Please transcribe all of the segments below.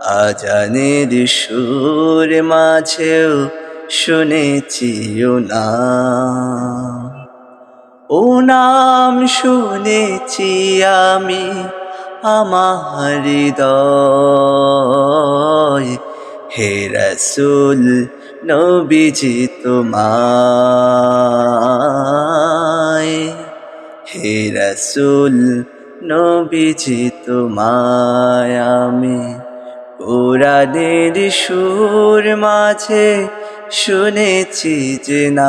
আজানের সুর মাঝেও শুনেছি ও নাম ও নাম শুনেছি আমি আমার হৃদয়। হে রসুল, নবীজি তোমায়। হে রসুল, নবীজি তোমায় আমি কোরআনের সুর মাঝে শুনেছি যে নাম।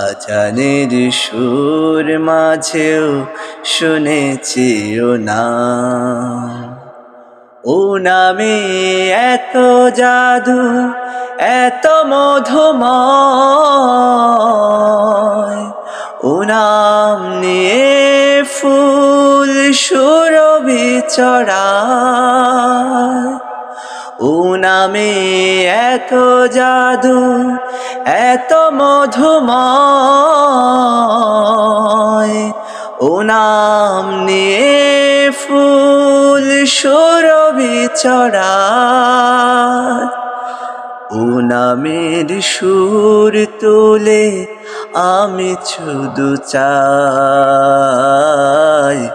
আজানের সুর মাঝেও শুনেছি ও নাম। ও নামে এত জাদু, এত মধুময় চড়ায় ও নামে এত জাদু, এত মধুময়। ও নাম নিয়ে ফুল সুরভি চড়ায়। ও নামের সুর তোলে আমি শুধু চাই।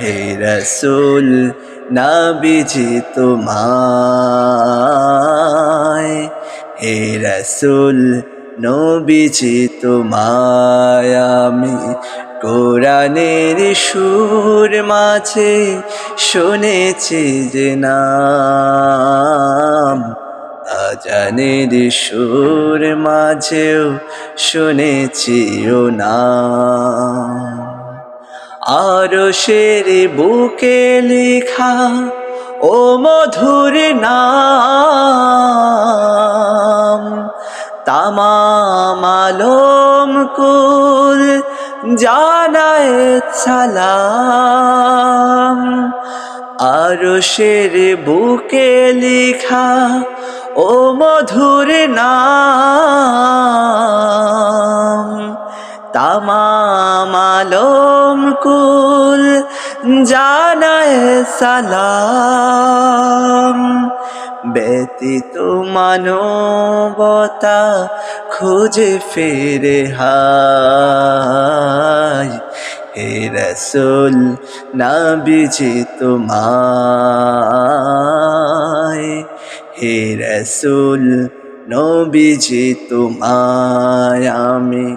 হে রসুল, নাবিজি তোমায়। হে রসুল, নবীজি তোমায়। কোরআনের সুর মাঝে শুনেছি যে নাম। আজানের সুর মাঝেও শুনেছি ও নাম। আরও শের বুকে লেখা, ও মধুর নাম, তামাম আলম কুল জানায় সালাম। আরও শের বুকে লেখা, ও মধুর নাম তামাম আলম কুল জানায় সালাম। ব্যতীত মানবতা খুঁজে ফেরে হায়। হে রসুল, নাবিজি তোমায়। হে রসুল, নবীজি তোমায়, আমি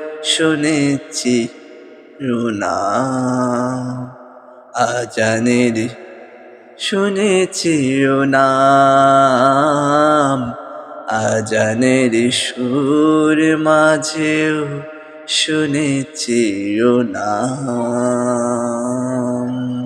শুনেছি রুনা। আজানের শুনেছি নাম আজানের সুর মাঝেও শুনেছি নাম